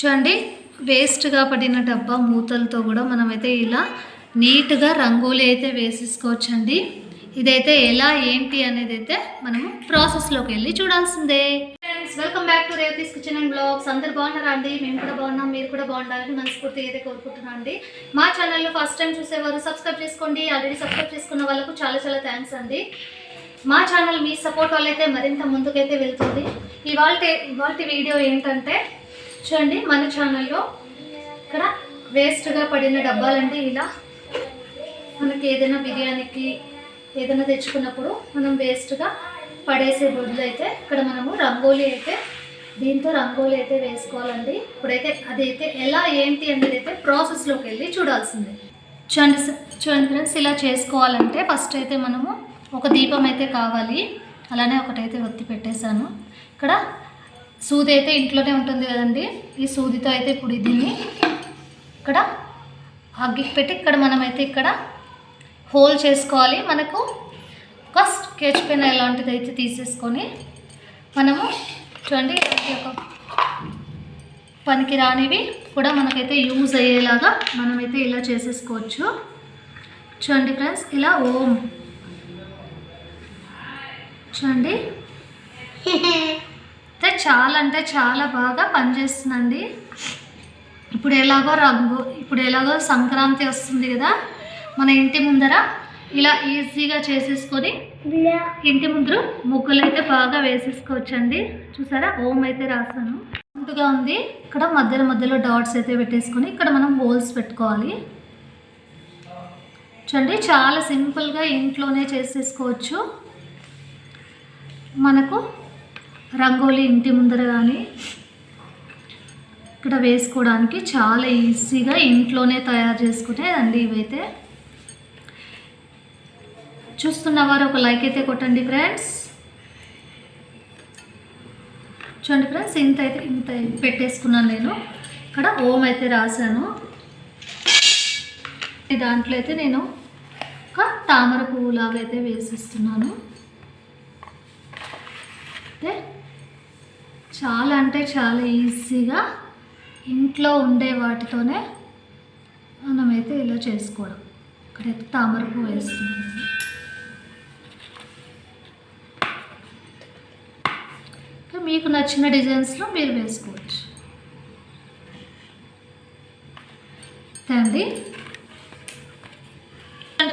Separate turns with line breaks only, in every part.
చూడండి వేస్ట్గా పడిన డబ్బా మూతలతో కూడా మనమైతే ఇలా నీట్గా రంగోలీ అయితే వేసేసుకోవచ్చండి. ఇదైతే ఎలా ఏంటి అనేది అయితే మనము ప్రాసెస్లోకి వెళ్ళి చూడాల్సిందే. Friends welcome back to Revathi's kitchen and blogs అందరు బాగున్నారా అండి? మేము కూడా బాగున్నాం మీరు కూడా బాగుండాలని మనస్ఫూర్తిగా అయితే కోరుకుంటున్నాం అండి. మా ఛానల్లో ఫస్ట్ టైం చూసేవారు సబ్స్క్రైబ్ చేసుకోండి. ఆల్రెడీ సబ్స్క్రైబ్ చేసుకున్న వాళ్ళకు చాలా చాలా థ్యాంక్స్ అండి. మా ఛానల్ మీ సపోర్ట్ వాళ్ళైతే మరింత ముందుకైతే వెళ్తుంది. ఇవాళ ఇవాళ వీడియో ఏంటంటే చూడండి మన ఛానల్లో ఇక్కడ వేస్ట్గా పడిన డబ్బాలంటే ఇలా. మనకి ఏదైనా బిర్యానీకి ఏదైనా తెచ్చుకున్నప్పుడు మనం వేస్ట్గా పడేసే బదులు అయితే ఇక్కడ మనము రంగోలీ అయితే దీంతో రంగోలీ అయితే వేసుకోవాలండి. ఇప్పుడైతే అదైతే ఎలా ఏంటి అనేది అయితే ప్రాసెస్లోకి వెళ్ళి చూడాల్సిందే. చూడండి చూడండి ఫ్రెండ్స్ ఇలా చేసుకోవాలంటే ఫస్ట్ అయితే మనము ఒక దీపం అయితే కావాలి. అలానే ఒకటైతే ఒత్తి పెట్టేశాను. ఇక్కడ సూది అయితే ఇంట్లోనే ఉంటుంది కదండి. ఈ సూదితో అయితే ఇప్పుడు దీన్ని ఇక్కడ అగ్గికి పెట్టి ఇక్కడ మనమైతే ఇక్కడ హోల్ చేసుకోవాలి. మనకు ఒక స్కెచ్ పెన్ ఇలాంటిది అయితే తీసేసుకొని మనము చూడండి ఇలాంటి ఒక పనికి రానివి కూడా మనకైతే యూజ్ అయ్యేలాగా మనమైతే ఇలా చేసేసుకోవచ్చు. చూడండి ఫ్రెండ్స్ ఇలా ఓం. చూడండి. అయితే చాలా అంటే చాలా బాగా పనిచేస్తుందండి. ఇప్పుడు ఎలాగో రంగు ఇప్పుడు ఎలాగో సంక్రాంతి వస్తుంది కదా మన ఇంటి ముందర ఇలా ఈజీగా చేసేసుకొని ఇంటి ముందర ముగ్గులు అయితే బాగా వేసేసుకోవచ్చండి. చూసారా? ఓం అయితే రాసాను. ముందుగా ఉంది. ఇక్కడ మధ్యలో మధ్యలో డాట్స్ అయితే పెట్టేసుకొని ఇక్కడ మనం హోల్స్ పెట్టుకోవాలి. చూడండి చాలా సింపుల్గా ఇంట్లోనే చేసేసుకోవచ్చు. మనకు రంగోలీ ఇంటి ముందర కానీ ఇక్కడ వేసుకోవడానికి చాలా ఈజీగా ఇంట్లోనే తయారు చేసుకునేదండి ఇవైతే. చూస్తున్న వారు ఒక లైక్ అయితే కొట్టండి ఫ్రెండ్స్. చూడండి ఫ్రెండ్స్ ఇంత అయితే ఇంత పెట్టేసుకున్నాను నేను. ఇక్కడ ఓం అయితే రాశాను. దాంట్లో అయితే నేను ఒక తామర పువ్వు లాగా అయితే వేసిస్తున్నాను. చాలా అంటే చాలా ఈజీగా ఇంట్లో ఉండే వాటితోనే మనమైతే ఇలా చేసుకోవడం. ఇక్కడైతే తామర పువ్వు వేస్తున్నాను. ఇంకా మీకు నచ్చిన డిజైన్స్లో మీరు వేసుకోవచ్చు. అండి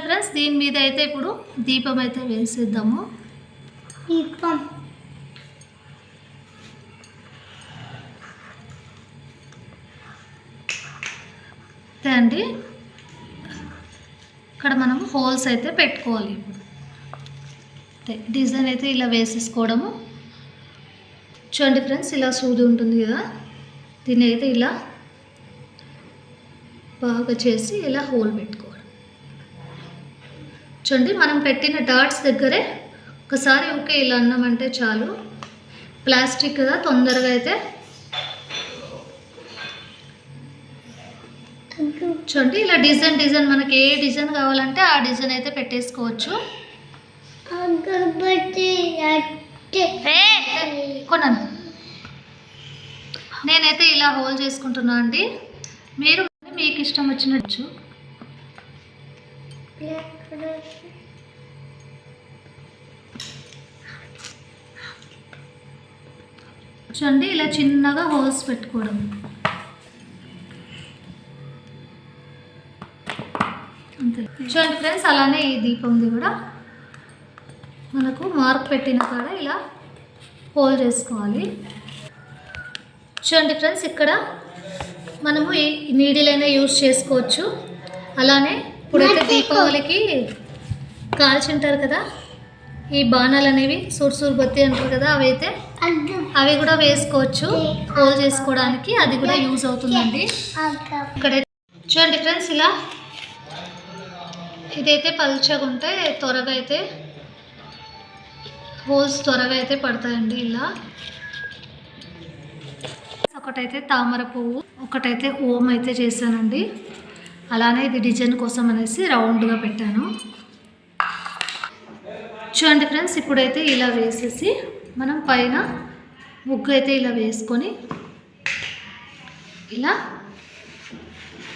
ఫ్రెండ్స్ దీని మీద అయితే ఇప్పుడు దీపం అయితే వేసేద్దాము.
దీపం.
అంతే అండి. ఇక్కడ మనం హోల్స్ అయితే పెట్టుకోవాలి ఇప్పుడు. అంతే డిజైన్ అయితే ఇలా వేసేసుకోవడము. చూడండి ఫ్రెండ్స్ ఇలా సూది ఉంటుంది కదా. దీన్ని అయితే ఇలా బాగా చేసి ఇలా హోల్ పెట్టుకోవడం. చూడండి మనం పెట్టిన డాట్స్ దగ్గరే ఒకసారి ఓకే ఇలా అన్నామంటే చాలు. ప్లాస్టిక్ కదా తొందరగా అయితే చూడండి ఇలా డిజైన్ డిజైన్ మనకి ఏ డిజైన్ కావాలంటే ఆ డిజైన్ అయితే పెట్టేసుకోవచ్చు.
అగరబత్తి
కొన్నాను నేనైతే ఇలా హోల్ చేసుకుంటున్నా అండి. మీరు మీకు ఇష్టం వచ్చినచ్చు చూడండి ఇలా చిన్నగా హోల్స్ పెట్టుకోవడం. చూడండి ఫ్రెండ్స్ అలానే ఈ దీపంది కూడా. మనకు మార్క్ పెట్టిన కాడ ఇలా హోల్ చేసుకోవాలి. చూడండి ఫ్రెండ్స్ ఇక్కడ మనము ఈ నీడిలైనా యూజ్ చేసుకోవచ్చు. అలానే ఇప్పుడైతే దీపావళికి కాల్చుంటారు కదా ఈ బాణాలు అనేవి సూర్ సూర్ బత్తి అంటారు కదా అవి అయితే అవి కూడా వేసుకోవచ్చు హోల్ చేసుకోవడానికి. అది కూడా యూజ్ అవుతుందండి. ఇక్కడ చూడండి ఫ్రెండ్స్ ఇలా ఇదైతే పల్చగా ఉంటే త్వరగా అయితే హోల్స్ త్వరగా అయితే పడతాయండి ఇలా. ఒకటైతే తామర పువ్వు ఒకటైతే ఓం అయితే చేశానండి. అలానే ఇది డిజైన్ కోసం అనేసి రౌండ్గా పెట్టాను. చూడండి ఫ్రెండ్స్ ఇప్పుడైతే ఇలా వేసేసి మనం పైన ముగ్గు అయితే ఇలా వేసుకొని ఇలా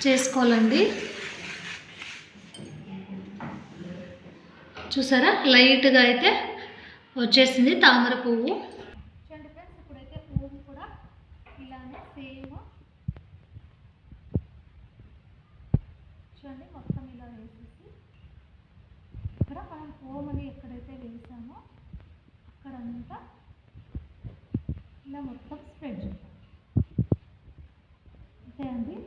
చేసుకోవాలండి. చూసారా? లైట్గా అయితే వచ్చేసింది తామర పువ్వు. చూడండి ఫ్రెండ్స్ ఇప్పుడైతే పువ్వు కూడా ఇలానే సేమ్. చూడండి మొత్తం ఇలా వేసేసి ఇక్కడ మనం ఓమని ఎక్కడైతే వేసామో అక్కడంతా ఇలా మొత్తం స్ప్రెడ్ చేయాలి అంతే అండి?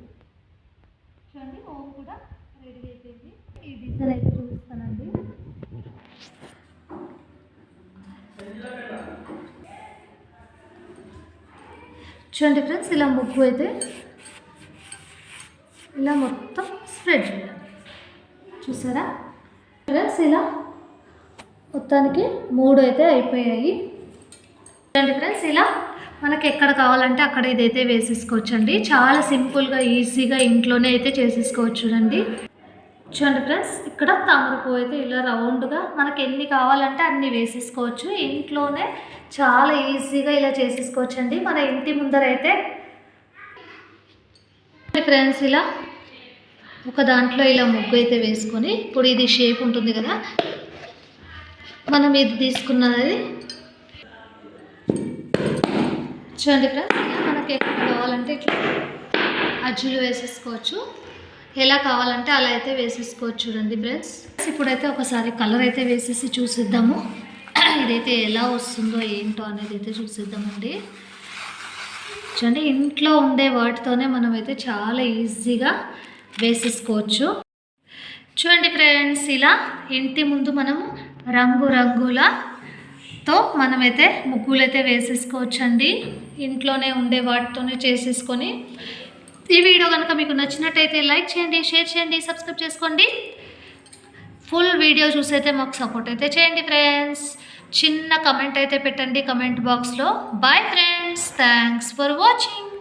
చూడండి ఓం కూడా రెడీ అయిపోయింది. ఇది చూడండి ఫ్రెండ్స్ ఇలా ముగ్గు అయితే ఇలా మొత్తం స్ప్రెడ్ చేయాలి. చూసారా? ఫ్రెండ్స్ ఇలా మొత్తానికి మూడు అయితే అయిపోయాయి. చూడండి ఫ్రెండ్స్ ఇలా మనకి ఎక్కడ కావాలంటే అక్కడ ఇదైతే వేసేసుకోవచ్చండి. చాలా సింపుల్గా ఈజీగా ఇంట్లోనే అయితే చేసేసుకోవచ్చు చూడండి చూడండి ఫ్రెండ్స్. ఇక్కడ తామర పువ్వు అయితే ఇలా రౌండ్గా మనకి ఎన్ని కావాలంటే అన్ని వేసేసుకోవచ్చు. ఇంట్లోనే చాలా ఈజీగా ఇలా చేసేసుకోవచ్చు అండి మన ఇంటి ముందర అయితే ఫ్రెండ్స్ ఇలా ఒక దాంట్లో ఇలా ముగ్గు అయితే వేసుకొని ఇప్పుడు ఇది షేప్ ఉంటుంది కదా. మనం ఇది తీసుకున్నది చూడండి ఫ్రెండ్స్ మనకి ఎక్కడ కావాలంటే ఇట్లా అజ్జులు వేసేసుకోవచ్చు. ఎలా కావాలంటే అలా అయితే వేసేసుకోవచ్చు చూడండి ఫ్రెండ్స్. ఇప్పుడైతే ఒకసారి కలర్ అయితే వేసేసి చూసిద్దాము. ఇదైతే ఎలా వస్తుందో ఏంటో అనేది అయితే చూసిద్దామండి. చూడండి ఇంట్లో ఉండే వాటితోనే మనమైతే చాలా ఈజీగా వేసేసుకోవచ్చు. చూడండి ఫ్రెండ్స్ ఇలా ఇంటి ముందు మనము రంగు రంగులతో మనమైతే ముగ్గులు అయితే వేసేసుకోవచ్చండి. ఇంట్లోనే ఉండే వాటితోనే చేసేసుకొని ఈ వీడియో కనుక మీకు నచ్చినట్టయితే లైక్ చేయండి షేర్ చేయండి సబ్స్క్రైబ్ చేసుకోండి. ఫుల్ వీడియో చూసైతే మాకు సపోర్ట్ అయితే చేయండి ఫ్రెండ్స్ చిన్న కమెంట్ అయితే పెట్టండి కమెంట్ బాక్స్లో bye friends thanks for watching